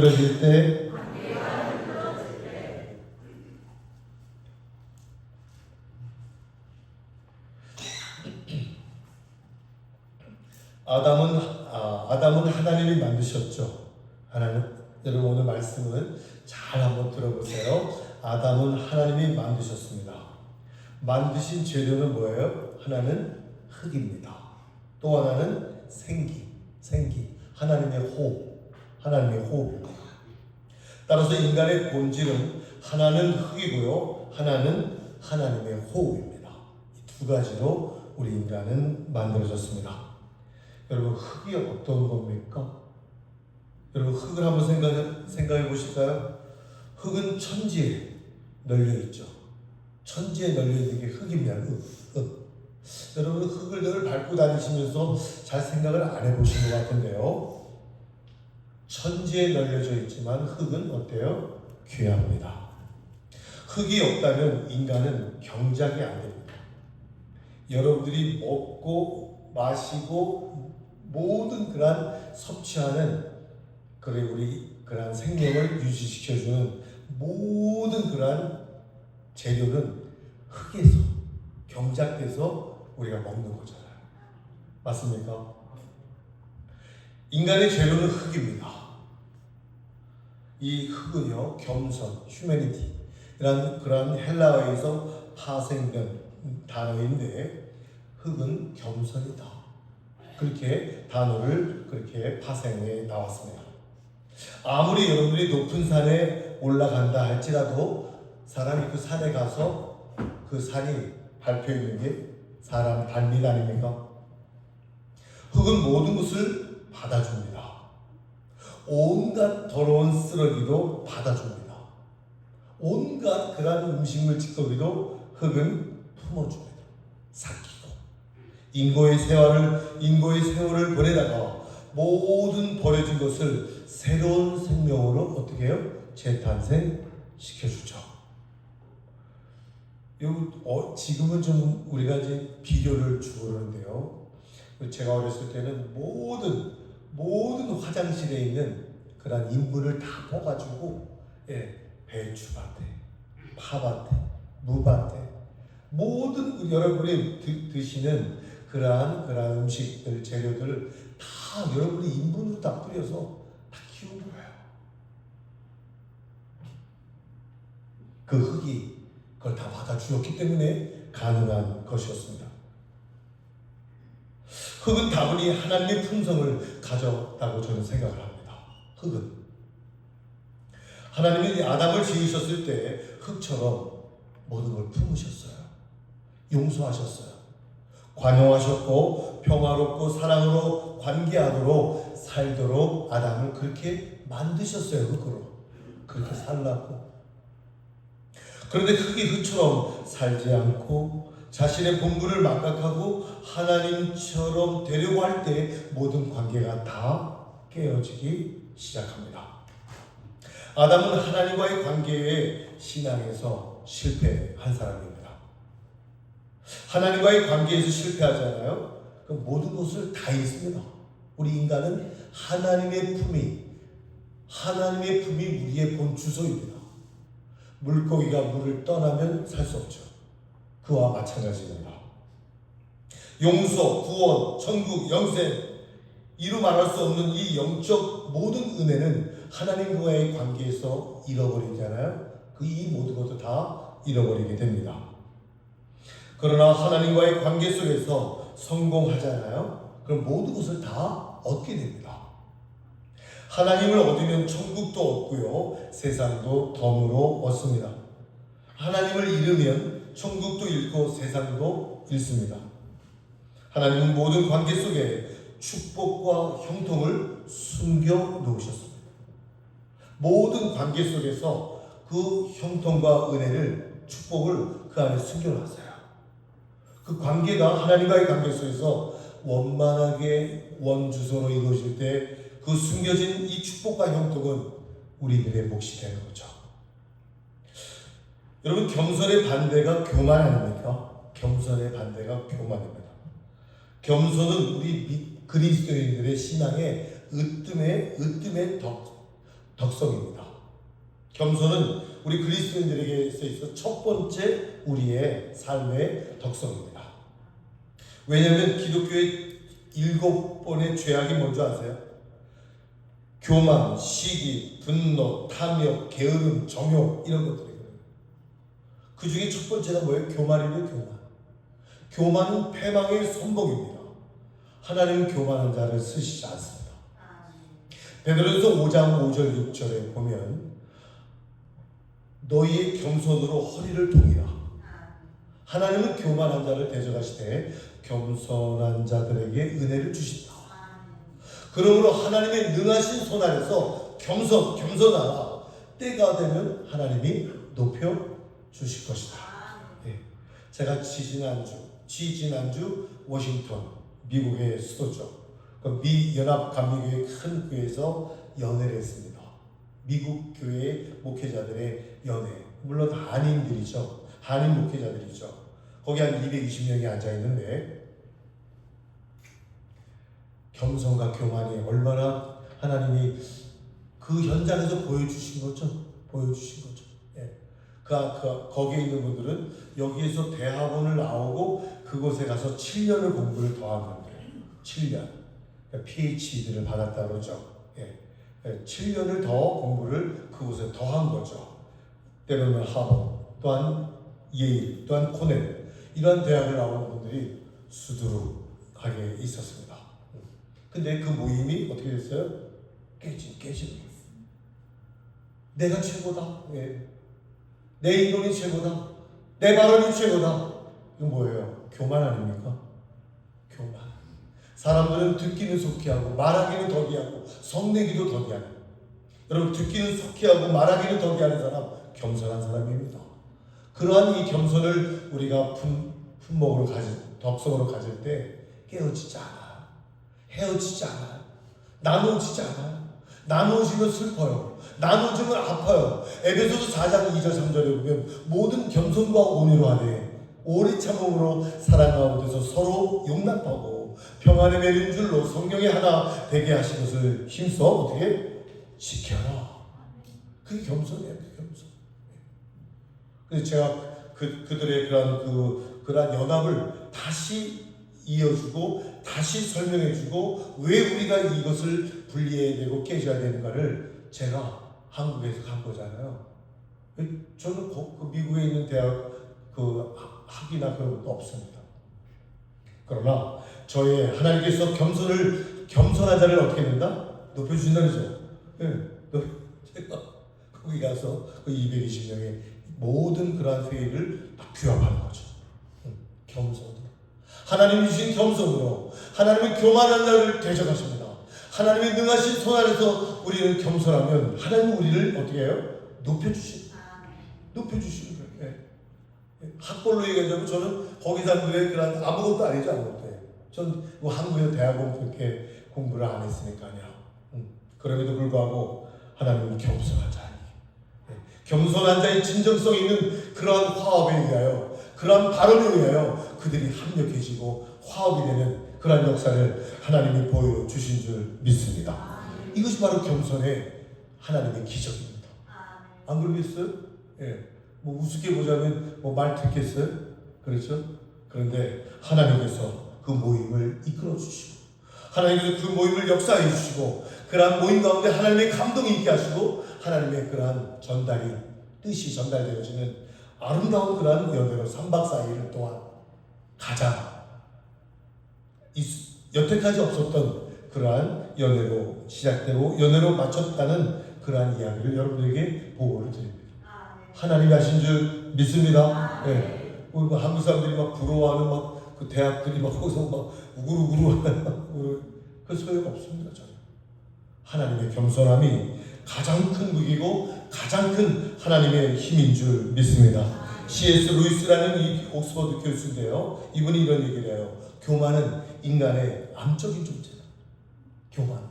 힘들어질 때. 아담은 아, 아담은 하나님이 만드셨죠. 하나님 여러분 오늘 말씀은 잘 한번 들어보세요. 아담은 하나님이 만드셨습니다. 만드신 재료는 뭐예요? 하나는 흙입니다. 또 하나는 생기, 생기. 하나님의 호흡, 하나님의 호흡입니다. 따라서 인간의 본질은 하나는 흙이고요, 하나는 하나님의 호흡입니다. 이두 가지로 우리 인간은 만들어졌습니다. 여러분 흙이 어떤 겁니까? 여러분 흙을 한번 생각해, 생각해 보실까요? 흙은 천지에 널려 있죠. 천지에 널려 있는 게 흙입니다. 흙. 흙. 여러분 흙을 늘 밟고 다니시면서 잘 생각을 안 해보신 것 같은데요. 천지에 널려져 있지만 흙은 어때요? 귀합니다. 흙이 없다면 인간은 경작이 안 됩니다. 여러분들이 먹고 마시고 모든 그러한 섭취하는 그래 우리 그러한 생명을 유지시켜주는 모든 그러한 재료는 흙에서 경작돼서 우리가 먹는 거잖아요. 맞습니까? 인간의 재료는 흙입니다. 이 흙은요 겸손, 휴메니티라는 그런 헬라어에서 파생된 단어인데 흙은 겸손이다. 그렇게 단어를 그렇게 파생해 나왔습니다. 아무리 여러분들이 높은 산에 올라간다 할지라도 사람이 그 산에 가서 그 산이 밟혀 있는 게 사람 발밑 아닙니까? 흙은 모든 것을 받아줍니다. 온갖 더러운 쓰러기도 받아줍니다. 온갖 그러한 음식물 찌꺼기도 흙은 품어줍니다. 삭히고 인고의 세월을 인고의 세월을 보내다가 모든 버려진 것을 새로운 생명으로 어떻게 해요? 재탄생 시켜주죠. 요 어, 지금은 좀 우리가 이제 비료를 주고 그러는데요. 제가 어렸을 때는 모든 모든 화장실에 있는 그런 인분을 다 뽑아주고 예, 배추밭에, 파밭에, 무밭에 모든 여러분이 드, 드시는 그러한 그러한 음식들 재료들을 다 여러분이 인분으로 다 뿌려서 다 거예요. 그 흙이 그걸 다 받아 주었기 때문에 가능한 것이었습니다. 흙은 다분히 하나님의 품성을 가졌다고 저는 생각을 합니다. 흙은 하나님이 아담을 지으셨을 때 흙처럼 모든 걸 품으셨어요. 용서하셨어요. 관용하셨고 평화롭고 사랑으로 관계하도록 살도록 아담을 그렇게 만드셨어요. 흙으로 그렇게 살라고. 그런데 흙이 흙처럼 살지 않고 자신의 본분을 망각하고 하나님처럼 되려고 할 때 모든 관계가 다 깨어지기 시작합니다. 아담은 하나님과의 관계에 신앙에서 실패한 사람입니다. 하나님과의 관계에서 실패하잖아요. 그 모든 것을 다 잃습니다. 우리 인간은 하나님의 품이 하나님의 품이 우리의 본 주소입니다. 물고기가 물을 떠나면 살 수 없죠. 그와 마찬가지입니다. 용서, 구원, 천국, 영생 이루 말할 수 없는 이 영적 모든 은혜는 하나님과의 관계에서 잃어버리잖아요. 그 이 모든 것도 다 잃어버리게 됩니다. 그러나 하나님과의 관계 속에서 성공하잖아요. 그럼 모든 것을 다 얻게 됩니다. 하나님을 얻으면 천국도 얻고요. 세상도 덤으로 얻습니다. 하나님을 잃으면 천국도 잃고 세상도 잃습니다. 하나님은 모든 관계 속에 축복과 형통을 숨겨 놓으셨습니다. 모든 관계 속에서 그 형통과 은혜를 축복을 그 안에 숨겨 놨어요. 그 관계가 하나님과의 관계 속에서 원만하게 원주소로 이루어질 때 그 숨겨진 이 축복과 형통은 우리들의 몫이 되는 거죠. 여러분 겸손의 반대가 교만 아닙니까? 겸손의 반대가 교만입니다. 겸손은 우리 미- 그리스도인들의 신앙의 으뜸의 으뜸의 덕, 덕성입니다. 겸손은 우리 그리스도인들에게 있어 첫 번째 우리의 삶의 덕성입니다. 왜냐하면 기독교의 일곱 번의 죄악이 뭔지 아세요? 교만, 시기, 분노, 탐욕, 게으름, 정욕 이런 것들이거든요. 그 중에 첫 번째가 뭐예요? 교만이에요, 교만. 교만은 패망의 선봉입니다. 하나님은 교만한 자를 쓰시지 않습니다. 베드로전서 5장 5절 6절에 보면 너희의 겸손으로 허리를 동이라. 하나님은 교만한 자를 대적하시되 겸손한 자들에게 은혜를 주신다. 그러므로 하나님의 능하신 손 아래서 겸손, 겸손하라. 때가 되면 하나님이 높여 주실 것이다. 예. 제가 지지난주, 지지난주 워싱턴, 미국의 수도죠. 그 미 연합 감리교회 큰 교회에서 연회를 했습니다. 미국 교회 목회자들의 연회. 물론 한인들이죠. 한인 목회자들이죠. 거기 한 220명이 앉아 있는데 겸손과 교만이 얼마나 하나님이 그 현장에서 보여주신 거죠. 보여주신 거죠. 예. 그, 그 거기에 있는 분들은 여기에서 대학원을 나오고 그곳에 가서 7년을 공부를 더 한 건데 7년 PhD를 받았다 그러죠. 예. 예. 7년을 더 공부를 그곳에 더 한 거죠. 때로는 하버, 또한 예일, 또한 코넬 이런 대학을 나오는 분들이 수두룩하게 있었습니다. 근데 그 모임이 어떻게 됐어요? 깨진 깨진 내가 최고다. 예. 내 인론이 최고다. 내 발언이 최고다. 이건 뭐예요? 교만 아닙니까? 교만. 사람들은 듣기는 속히 하고 말하기는 더디하고 성내기도 더디하는. 여러분 듣기는 속히 하고 말하기는 더디하는 사람 겸손한 사람입니다. 그러한 이 겸손을 우리가 품, 품목으로 가질 덕성으로 가질 때 깨어지지 않아. 헤어지지 않아. 나누어지지 않아. 나누어지면 슬퍼요. 나누어지면 아파요. 에베소서 4장 2절 3절에 보면 모든 겸손과 온유로 하되 오래 참음으로 사랑 가운데서 서로 용납하고 평안에 매린 줄로 성령의 하나 되게 하신 것을 힘써 어떻게 지켜라. 그게 겸손이에요. 그게 겸손. 그래서 제가 그 그들의 그런 그 그런 연합을 다시 이어주고 다시 설명해주고 왜 우리가 이것을 분리해야 되고 깨져야 되는가를 제가 한국에서 간 거잖아요. 저는 그, 그 미국에 있는 대학 그 학위나 그런 것도 없습니다. 그러나 저의 하나님께서 겸손을 겸손한 자를 어떻게 된다? 높여주신다 그러죠. 예, 제가 거기 가서 그 220명의 모든 그러한 회의를 다 규합하는 거죠. 음, 겸손으로. 하나님이 주신 겸손으로 하나님의 교만한 자를 대적하십니다. 하나님의 능하신 손 아래서 우리는 겸손하면 하나님 우리를 어떻게 해요? 높여주시 높여주시는 거예요. 예. 학벌로 얘기하자면 저는 거기 사람들의 그런 아무것도 아니지 아무것도. 전뭐 한국에서 대학원 그렇게 공부를 안 했으니까요. 음, 그럼에도 불구하고 하나님은 겸손한 자. 예. 겸손한 자의 진정성 있는 그러한 화합에 의하여 그러한 발언에 의하여 그들이 합력해지고 화합이 되는 그러한 역사를 하나님이 보여주신 줄 믿습니다. 이것이 바로 겸손의 하나님의 기적입니다. 안 그러겠어요? 예. 뭐 우습게 보자면 뭐 말 듣겠어요? 그렇죠? 그런데 하나님께서 그 모임을 이끌어 주시고 하나님께서 그 모임을 역사해 주시고 그러한 모임 가운데 하나님의 감동이 있게 하시고 하나님의 그러한 전달이 뜻이 전달되어지는 아름다운 그러한 연회로 3박 4일을 동안 가장 있- 여태까지 없었던 그러한 연애로 시작되고 연애로 마쳤다는 그러한 이야기를 여러분에게 보고를 드립니다. 하나님이 하신 줄 믿습니다. 예. 우리 뭐 한국 사람들이 막 부러워하는 막 그 대학들이 막 거기서 막 우글우글 하는 그 소용 없습니다. 저는 하나님의 겸손함이 가장 큰 무기고 가장 큰 하나님의 힘인 줄 믿습니다. C.S. 루이스라는 이 옥스퍼드 교수인데요. 이분이 이런 얘기를 해요. 교만은 인간의 암적인 존재다. 교만.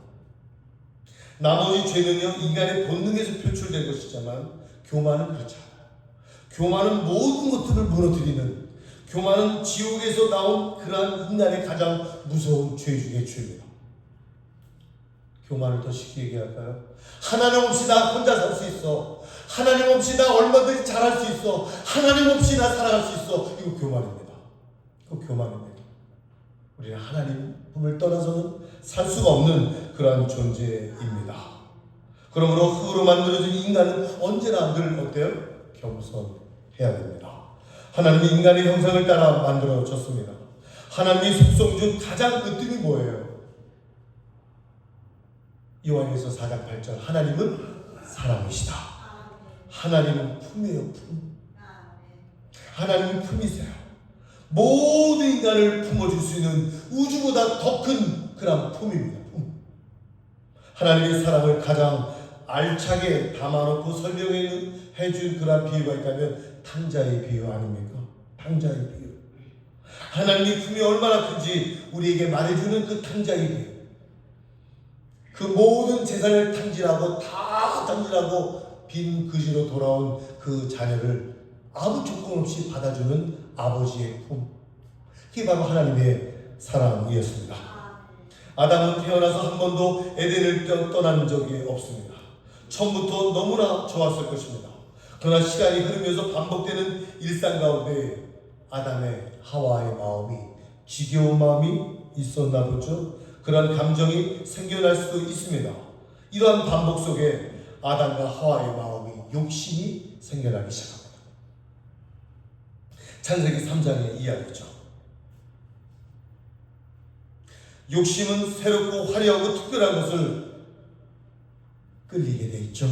나머지 죄는요 인간의 본능에서 표출된 것이지만 교만은 그렇지 않아요. 교만은 모든 것들을 무너뜨리는 교만은 지옥에서 나온 그러한 인간의 가장 무서운 죄 중의 죄입니다. 교만을 더 쉽게 얘기할까요? 하나님 없이 나 혼자 살 수 있어. 하나님 없이 나 얼마든지 잘할 수 있어. 하나님 없이 나 살아갈 수 있어. 이거 교만입니다. 이거 교만입니다. 우리는 하나님을 떠나서는 살 수가 없는 그러한 존재입니다. 그러므로 흙으로 만들어진 인간은 언제나 늘 어때요? 겸손해야 됩니다. 하나님이 인간의 형상을 따라 만들어졌습니다. 하나님의 속성 중 가장 으뜸이 뭐예요? 요한에서 4장 8절 하나님은 사랑이시다. 하나님은 품이에요 품. 하나님은 품이세요. 모든 인간을 품어줄 수 있는 우주보다 더 큰 그런 품입니다. 품. 하나님의 사랑을 가장 알차게 담아놓고 설명해 준 그런 비유가 있다면 탕자의 비유 아닙니까? 탕자의 비유. 하나님의 품이 얼마나 큰지 우리에게 말해주는 그 탕자의 비유. 그 모든 재산을 탕진하고 다 탕진하고 빈 그지로 돌아온 그 자녀를 아무 조건 없이 받아주는 아버지의 품. 그게 바로 하나님의 사랑이었습니다. 아담은 태어나서 한 번도 에덴을 떠- 떠난 적이 없습니다. 처음부터 너무나 좋았을 것입니다. 그러나 시간이 흐르면서 반복되는 일상 가운데 아담의 하와의 마음이 지겨운 마음이 있었나 보죠. 그런 감정이 생겨날 수도 있습니다. 이러한 반복 속에 아담과 하와의 마음이 욕심이 생겨나기 시작합니다. 창세기 3장의 이야기죠. 욕심은 새롭고 화려하고 특별한 것을 끌리게 돼 있죠.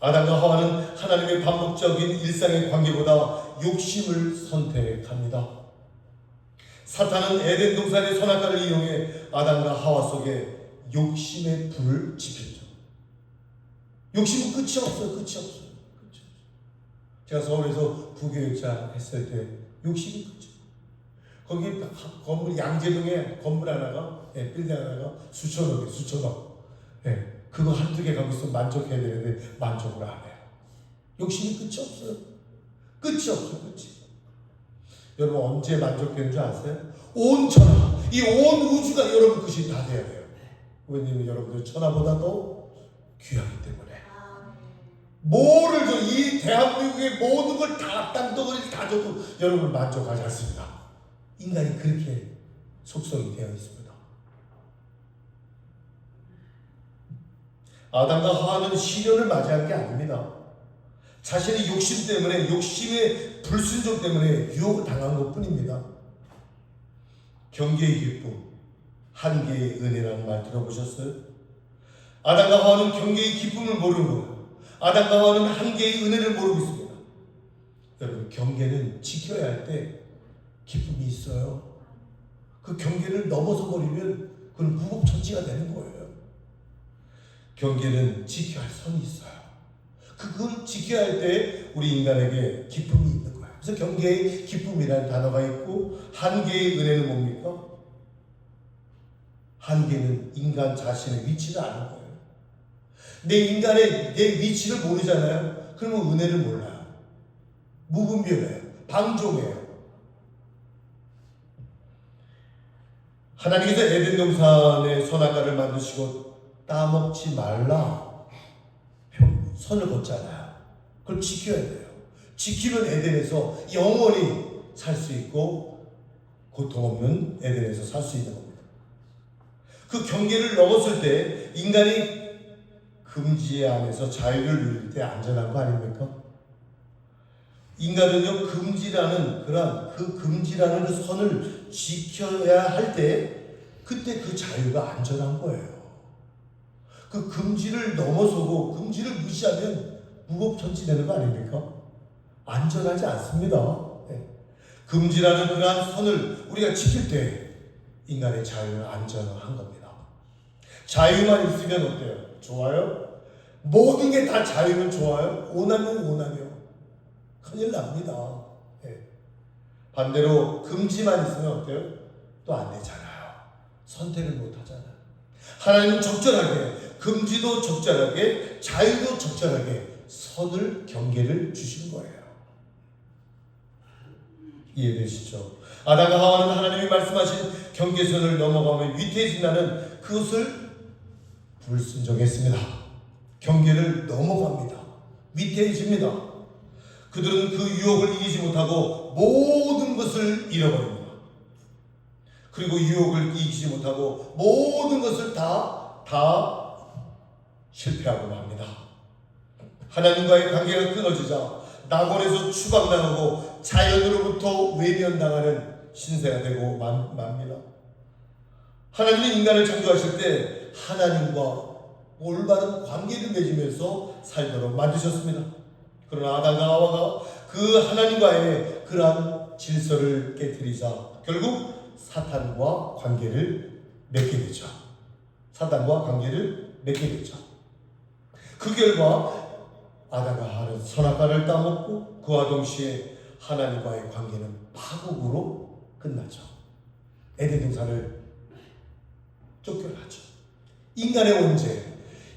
아담과 하와는 하나님의 반복적인 일상의 관계보다 욕심을 선택합니다. 사탄은 에덴 동산의 선악과를 이용해 아담과 하와 속에 욕심의 불을 지폈죠. 욕심은. 끝이 없어요. 끝이 없어요. 제가 서울에서 부교육자 했을 때 욕심이 끝이 없어요. 거기 건물 양재동에 건물 하나가 예, 빌딩 하나가 수천억에 수천억. 예, 그거 한두 개 갖고 있으면 만족해야 되는데 만족을 안 해요. 욕심이 끝이 없어요. 끝이 없어요. 끝이. 여러분 언제 만족되는 줄 아세요? 온 천하, 이 온 우주가 여러분 것이 다 돼야 돼요. 왜냐면 여러분들 천하보다 더 귀하기 때문에. 뭐를 줘, 이 대한민국의 모든 걸 다 땅덩어리를 다 줘도 여러분 만족하지 않습니다. 인간이 그렇게 속성이 되어 있습니다. 아담과 하와는 시련을 맞이한 게 아닙니다. 자신의 욕심 때문에 욕심의 불순종 때문에 유혹을 당한 것 뿐입니다. 경계의 기쁨, 한계의 은혜라는 말 들어보셨어요? 아담과 하와는 경계의 기쁨을 모르는 거예요. 아담과 하와는 한계의 은혜를 모르고 있습니다. 여러분 경계는 지켜야 할 때 기쁨이 있어요. 그 경계를 넘어서 버리면 그건 무법천지가 되는 거예요. 경계는 지켜야 할 선이 있어요. 그걸 지켜야 할 때 우리 인간에게 기쁨이 있는 거예요. 그래서 경계의 기쁨이라는 단어가 있고 한계의 은혜는 뭡니까? 한계는 인간 자신의 위치를 아는 거예요. 내 인간의 내 위치를 모르잖아요. 그러면 은혜를 몰라요. 무분별해요. 방종해요. 하나님께서 에덴 동산의 선악과를 만드시고 따먹지 말라 표- 선을 걷잖아요. 그걸 지켜야 돼요. 지키면 에덴에서 영원히 살 수 있고 고통 없는 에덴에서 살 수 있는 겁니다. 그 경계를 넘었을 때 인간이 금지 안에서 자유를 누릴 때 안전한 거 아닙니까? 인간은요 금지라는 그런 그 금지라는 그 선을 지켜야 할 때 그때 그 자유가 안전한 거예요. 그 금지를 넘어서고 금지를 무시하면 무법천지되는 거 아닙니까? 안전하지 않습니다. 네. 금지라는 그러한 선을 우리가 지킬 때 인간의 자유는 안전한 겁니다. 자유만 있으면 어때요? 좋아요? 모든 게 다 자유는 좋아요? 원하면 원하며 큰일 납니다. 예. 반대로 금지만 있으면 어때요? 또 안 되잖아요. 선택을 못 하잖아요. 하나님은 적절하게 금지도 적절하게 자유도 적절하게 선을 경계를 주신 거예요. 이해되시죠? 아담과 하와는 하나님이 말씀하신 경계선을 넘어가며 위태해진다는 그것을 불순종했습니다. 경계를 넘어갑니다. 위태해집니다. 그들은 그 유혹을 이기지 못하고 모든 것을 잃어버립니다. 그리고 유혹을 이기지 못하고 모든 것을 다, 다 실패하고 맙니다. 하나님과의 관계가 끊어지자 낙원에서 추방당하고 자연으로부터 외면당하는 신세가 되고 만- 맙니다. 하나님은 인간을 창조하실 때 하나님과 올바른 관계를 맺으면서 살도록 만드셨습니다. 그러나 아담과 하와가 그 하나님과의 그러한 질서를 깨뜨리자 결국 사탄과 관계를 맺게 되죠. 사탄과 관계를 맺게 되죠. 그 결과 아담과 하와는 선악과를 따먹고 그와 동시에 하나님과의 관계는 파국으로 끝나죠. 에덴 동산을 쫓겨나죠. 인간의 원죄,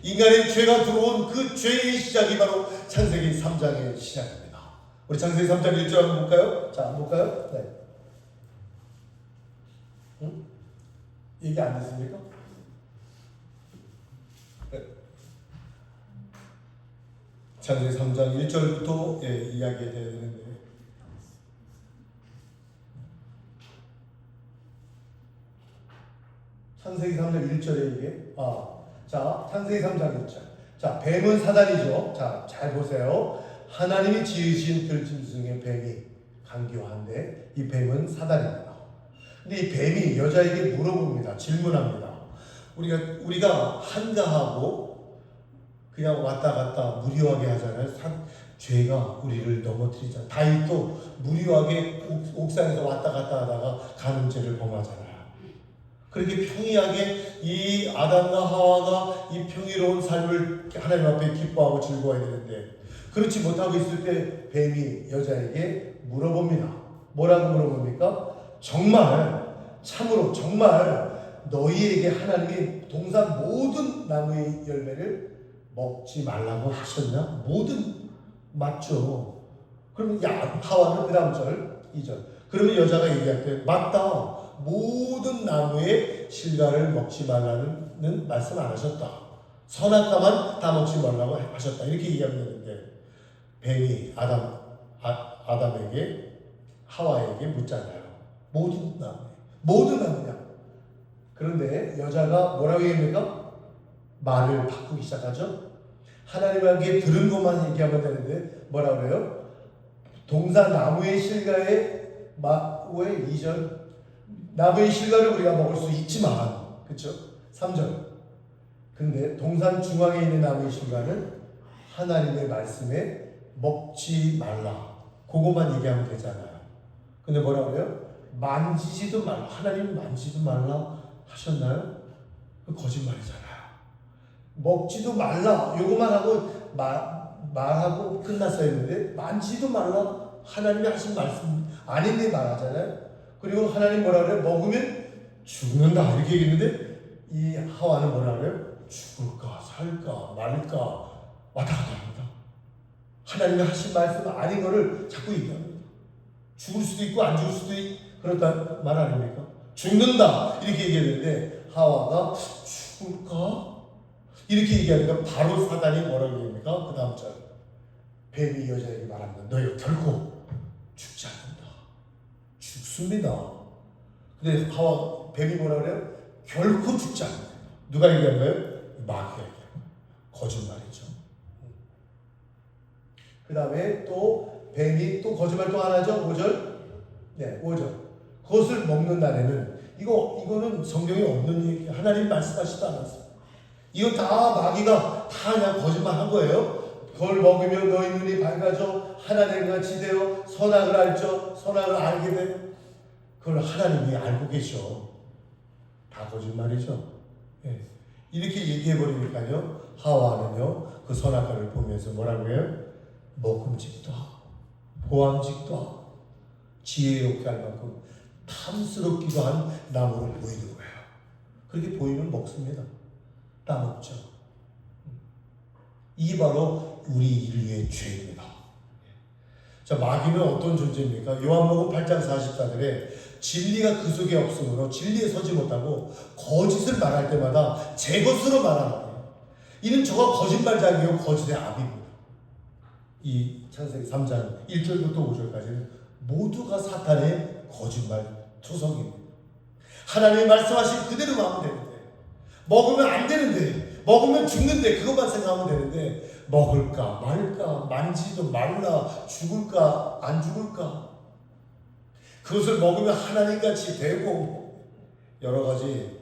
인간의 죄가 들어온 그 죄의 시작이 바로 창세기 3장의 시작입니다. 우리 창세기 3장 1절 한번 볼까요? 자, 한번 볼까요? 네. 응? 얘기 안 됐습니까? 네. 창세기 3장 1절부터 예, 이야기해야 되는데 창세기 3장 1절에 이게 아, 자, 창세기 3장 1절. 자, 뱀은 사단이죠. 자, 잘 보세요. 하나님이 지으신 들짐 중에 뱀이 강교한데 이 뱀은 사단입니다. 근데 이 뱀이 여자에게 물어봅니다. 질문합니다. 우리가 우리가 한가하고 그냥 왔다 갔다 무료하게 하잖아요. 산, 죄가 우리를 넘어뜨리잖아요. 다윗도 무료하게 옥, 옥상에서 왔다 갔다 하다가 가는 죄를 범하잖아요. 그렇게 평이하게 이 아담과 하와가 이 평이로운 삶을 하나님 앞에 기뻐하고 즐거워해야 되는데 그렇지 못하고 있을 때 뱀이 여자에게 물어봅니다. 뭐라고 물어봅니까? 정말 참으로 정말 너희에게 하나님이 동산 모든 나무의 열매를 먹지 말라고 하셨냐? 모든 맞죠. 그러면 야 하와는 그 다음 절 2절. 그러면 여자가 얘기할 때 맞다. 모든 나무의 실과를 먹지 말라는 말씀 안 하셨다. 선악과만 다 먹지 말라고 하셨다. 이렇게 얘기하면 되는데 뱀이 아담 아, 아담에게 하와에게 묻잖아요. 모든 나무, 모든 나무냐. 그런데 여자가 뭐라고 얘기합니까? 말을 바꾸기 시작하죠. 하나님에게 들은 것만 얘기하면 되는데 뭐라 그래요? 동사 나무의 실과의 마의 2절 나무의 실과를 우리가 먹을 수 있지만 그렇죠? 3절. 근데 동산 중앙에 있는 나무의 실과는 하나님의 말씀에 먹지 말라. 그거만 얘기하면 되잖아요. 근데 뭐라 그래요? 만지지도 말라. 하나님 만지지도 말라 하셨나요? 그 거짓말이잖아요. 먹지도 말라. 요거만 하고 말, 말하고 끝났어야 했는데 만지도 말라. 하나님이 하신 말씀 아닌데 말하잖아요 그리고 하나님 뭐라 그래요? 먹으면 죽는다 이렇게 얘기했는데 이 하와는 뭐라 그래요? 죽을까 살까 말까 왔다 갔다 합니다 하나님이 하신 말씀 아닌 거를 자꾸 얘기합니다 죽을 수도 있고 안 죽을 수도 있고 그렇다 말 아닙니까? 죽는다 이렇게 얘기했는데 하와가 죽을까? 이렇게 얘기하니까 바로 사단이 뭐라고 얘기합니까? 그 다음 절 뱀이 여자에게 말합니다. 너희 결코 죽지 않는다. 죽습니다. 근데 하와 뱀이 뭐라 그래요? 결코 죽지 않는다. 누가 얘기한 거예요? 마귀가 얘기한 거예요. 거짓말이죠. 그 다음에 또 뱀이 또 거짓말 또 하나죠? 5절? 네, 5절. 그것을 먹는 날에는 이거 이거는 성경에 없는 얘기 하나님 말씀하시도 않았어요. 이거 다 마귀가 다 그냥 거짓말 한 거예요. 그걸 먹으면 너희 눈이 밝아져 하나님과 지되어 선악을 알죠. 선악을 알게 돼. 그걸 하나님이 알고 계셔. 다 거짓말이죠. 예. 이렇게 얘기해 버리니까요. 하와는요 그 선악과를 보면서 뭐라고 해요? 먹음직도 하고 보암직도 하고 지혜롭게 할 만큼 탐스럽기도 한 나무를 보이는 거예요. 그렇게 보이면 먹습니다. 따먹죠. 이게 바로 우리 인류의 죄입니다. 자, 마귀는 어떤 존재입니까? 요한복음 8장 44절에 진리가 그 속에 없으므로 진리에 서지 못하고 거짓을 말할 때마다 제 것으로 말하노니 이는 저가 거짓말장이요 거짓의 압입니다. 이 창세기 3장 1절부터 5절까지는 모두가 사탄의 거짓말 투성입니다. 하나님이 말씀하신 그대로 하면 되는데 먹으면 안 되는데 먹으면 죽는데 그것만 생각하면 되는데 먹을까 말까 만지도 말라 죽을까 안 죽을까 그것을 먹으면 하나님같이 되고 여러 가지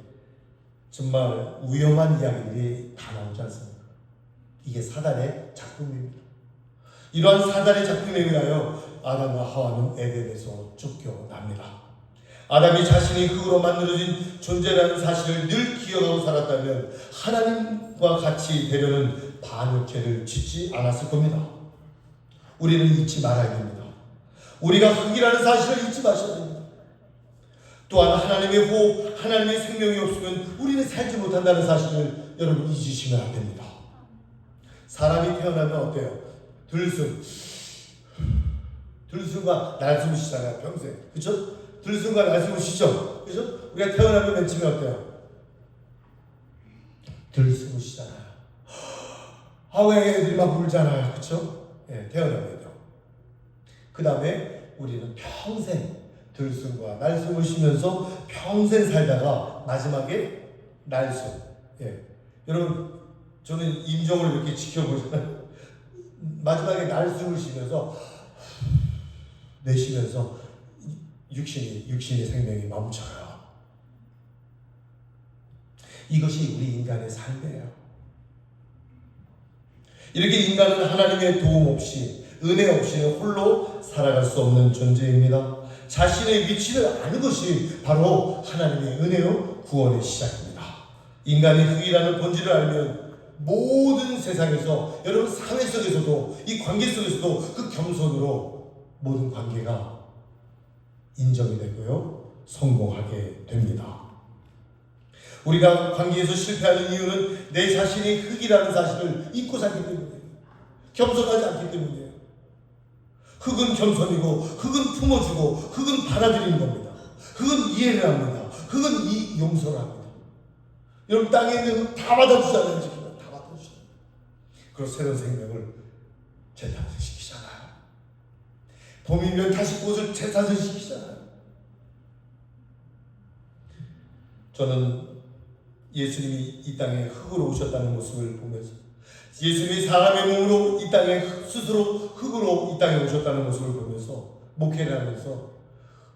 정말 위험한 이야기들이 다 나오지 않습니까? 이게 사단의 작품입니다. 이러한 사단의 작품에 의하여 아담과 하와는 에덴에서 쫓겨납니다. 아담이 자신이 흙으로 만들어진 존재라는 사실을 늘 기억하고 살았다면 하나님과 같이 되려는 반역죄를 짓지 않았을 겁니다. 우리는 잊지 말아야 됩니다. 우리가 흙이라는 사실을 잊지 마셔야 됩니다. 또한 하나님의 호흡, 하나님의 생명이 없으면 우리는 살지 못한다는 사실을 여러분 잊으시면 안 됩니다. 사람이 태어나면 어때요? 들숨. 들숨과 날숨 쉬잖아요, 평생. 그쵸? 들숨과 날숨을 쉬죠? 그죠? 우리가 태어나면 맨 처음에 어때요? 들숨을 쉬잖아요. 아, 왜 애들이 막 울잖아요. 그쵸? 예, 태어나면요. 그 다음에 우리는 평생 들숨과 날숨을 쉬면서 평생 살다가 마지막에 날숨. 예. 여러분, 저는 임종을 이렇게 지켜보잖아요. 마지막에 날숨을 쉬면서 내쉬면서 육신이 육신의 생명이 멈춰요. 이것이 우리 인간의 삶이에요. 이렇게 인간은 하나님의 도움 없이 은혜 없이 홀로 살아갈 수 없는 존재입니다. 자신의 위치를 아는 것이 바로 하나님의 은혜요 구원의 시작입니다. 인간이 흙이라는 본질을 알면 모든 세상에서 여러분 사회 속에서도 이 관계 속에서도 그 겸손으로 모든 관계가 인정이 되고요 성공하게 됩니다. 우리가 관계에서 실패하는 이유는 내 자신이 흙이라는 사실을 잊고 살기 때문이에요. 겸손하지 않기 때문이에요. 흙은 겸손이고 흙은 품어주고 흙은 받아들이는 겁니다. 흙은 이해를 합니다. 흙은 이 용서를 합니다. 여러분 땅에 있는 흙 다 받아주잖아요. 지금 다 받아주잖아요. 그리고 새로운 생명을 재탄생시키잖아요. 봄이면 다시 꽃을 재탄생시키잖아요. 저는 예수님이 이 땅에 흙으로 오셨다는 모습을 보면서 예수님이 사람의 몸으로 이 땅에 스스로 흙으로 이 땅에 오셨다는 모습을 보면서 목회를 하면서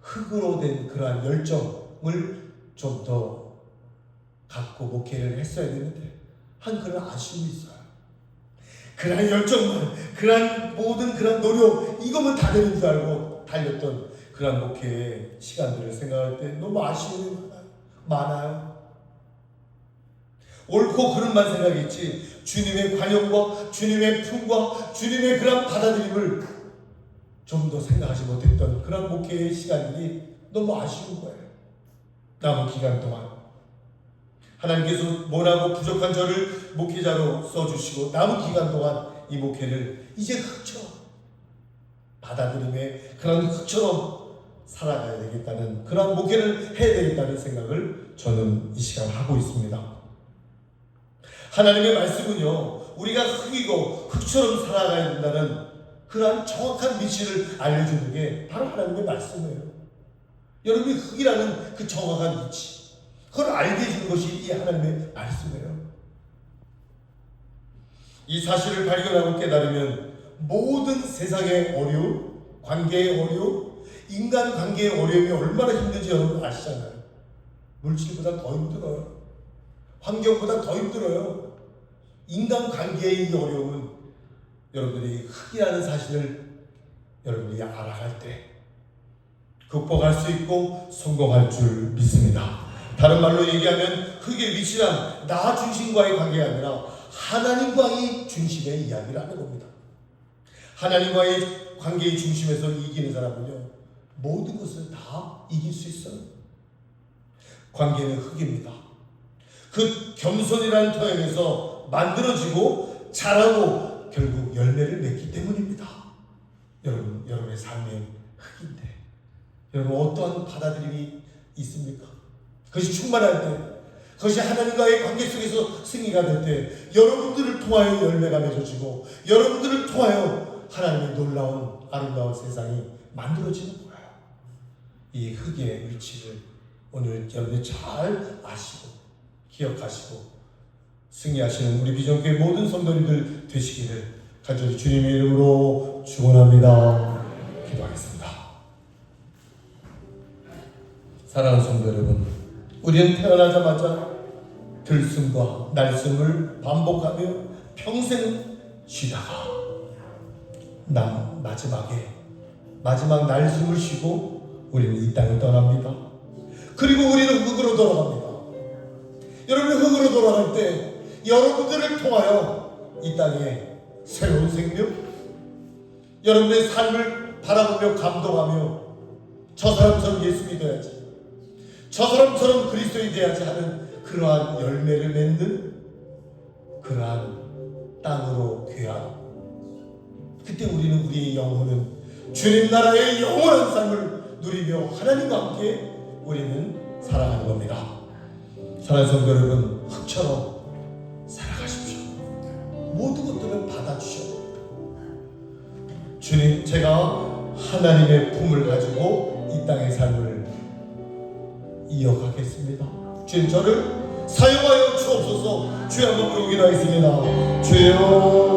흙으로 된 그러한 열정을 좀 더 갖고 목회를 했어야 되는데 한 그런 아쉬움이 있어요. 그러한 열정만, 그러한 모든 그런 노력 이것만 다 되는 줄 알고 달렸던 그러한 목회의 시간들을 생각할 때 너무 아쉬움이. 많아요. 옳고 그른만 생각했지 주님의 관용과 주님의 품과 주님의 그런 받아들임을 좀 더 생각하지 못했던 그런 목회의 시간들이 너무 아쉬운 거예요. 남은 기간 동안 하나님께서 모나고 부족한 저를 목회자로 써주시고 남은 기간 동안 이 목회를 이제 흙처럼 받아들임의 그런 흙처럼 살아가야 되겠다는 그런 목회를 해야 되겠다는 생각을 저는 이 시간 하고 있습니다. 하나님의 말씀은요, 우리가 흙이고 흙처럼 살아가야 된다는 그러한 정확한 위치를 알려주는 게 바로 하나님의 말씀이에요. 여러분이 흙이라는 그 정확한 위치, 그걸 알게 해주는 것이 이 하나님의 말씀이에요. 이 사실을 발견하고 깨달으면 모든 세상의 어려움, 관계의 어려움, 인간 관계의 어려움이 얼마나 힘든지 여러분 아시잖아요. 물질보다 더 힘들어요. 환경보다 더 힘들어요. 인간 관계의 이 어려움은 여러분들이 흙이라는 사실을 여러분들이 알아갈 때 극복할 수 있고 성공할 줄 믿습니다. 다른 말로 얘기하면 흙의 위치란 나 중심과의 관계가 아니라 하나님과의 중심의 이야기를 하는 겁니다. 하나님과의 관계의 중심에서 이기는 사람은요 모든 것을 다 이길 수 있어요. 관계는 흙입니다. 그 겸손이라는 터에서 만들어지고 자라고 결국 열매를 맺기 때문입니다. 여러분, 여러분의 삶이 흙인데 여러분 어떠한 받아들임이 있습니까? 그것이 충만할 때, 그것이 하나님과의 관계 속에서 승리가 될 때, 여러분들을 통하여 열매가 맺어지고, 여러분들을 통하여 하나님의 놀라운 아름다운 세상이 만들어지는 거예요. 이 흙의 위치를 오늘 여러분이 잘 아시고 기억하시고 승리하시는 우리 비전교회 모든 성도님들 되시기를 간절히 주님의 이름으로 축원합니다. 기도하겠습니다. 사랑하는 성도 여러분, 우리는 태어나자마자 들숨과 날숨을 반복하며 평생 쉬다가 남 마지막에 마지막 날숨을 쉬고 우리는 이 땅을 떠납니다. 그리고 우리는 흙으로 돌아갑니다. 여러분 흙으로 돌아갈 때 여러분들을 통하여 이 땅에 새로운 생명, 여러분의 삶을 바라보며 감동하며 저 사람처럼 예수 믿어야지. 저 사람처럼 그리스도인이 돼야지 하는 그러한 열매를 맺는 그러한 땅으로 귀한 그때 우리는 우리의 영혼은 주님 나라의 영원한 삶을 누리며 하나님과 함께 우리는 살아가는 겁니다. 사랑하는 성도 여러분, 흙처럼 살아가십시오. 모든 것들을 받아주셔야 됩니다. 주님, 제가 하나님의 품을 가지고 이 땅의 삶을 이어가겠습니다. 주님, 저를 사용하여 주옵소서 주여 한번 부르긴 하겠습니다. 주여